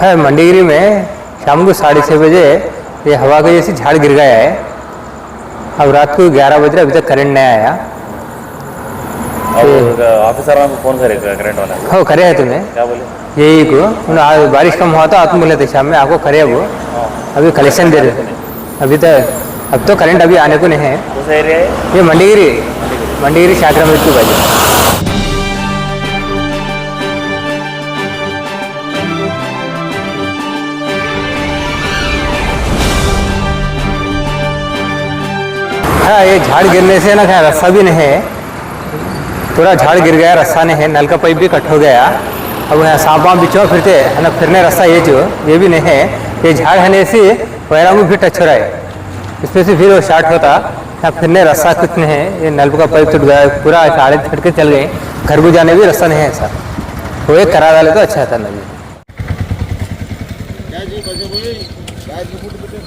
है मंडीगिरी में शाम को साढ़े छः बजे ये हवा का जैसे झाड़ गिर गया है। अब रात को ग्यारह बज रहा अभी तक करंट नहीं आया। ऑफिसर फ़ोन करे करंट वाला। हो करे है तुम्हें? क्या बोले? यही को। आज बारिश कम हुआ था तुम बोले थे शाम में आपको करे वो? हाँ। अभी कलेक्शन दे रहे। अभी तक अब तो करंट अभी आने को नहीं है। ये मंडीगिरी। मंडीगिरी शाकरा मृत्यु बाजू हाँ ये झाड़ गिरने से ना क्या रास्ता भी नहीं है पूरा झाड़ गिर गया रास्ता नहीं है नल का पाइप भी कट हो गया अब यहाँ सांप वाप बिचवा फिरते है ना फिरने रास्ता ये जो ये भी नहीं है ये झाड़ है से वैरा में भी टच हो रहा है इसमें से फिर वो स्टार्ट होता यहाँ फिरने रास्ता कुछ नहीं है ये नल का पाइप टूट गया पूरा साड़े फट के चल गए घर को जाने भी रास्ता नहीं है सर वो एक करा डाले तो अच्छा था नदी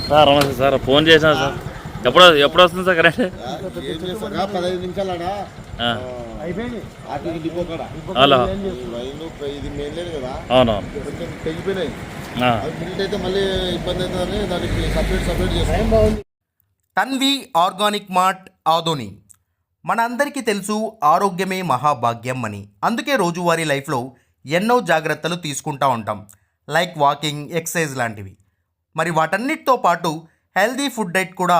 సార్ నమస్తే సార్ ఫోన్ చేసిన సార్ ఎప్పుడు ఎప్పుడు వస్తుంది సార్ కరెంట్? పదహైదు నిమిషాలడా అవునవును. తెగిపోయినాయి. అయితే మళ్ళీ ఇబ్బంది అవుతుందని దానికి సపరేట్ సపరేట్ చేస్తాం. Tanvi organic mart Adoni. మన అందరికీ తెలుసు ఆరోగ్యమే మహాభాగ్యం అని. అందుకే రోజువారీ లైఫ్లో ఎన్నో జాగ్రత్తలు తీసుకుంటా ఉంటాం. లైక్ వాకింగ్ ఎక్సర్సైజ్ లాంటివి. మరి వాటన్నిటితో పాటు హెల్దీ ఫుడ్ డైట్ కూడా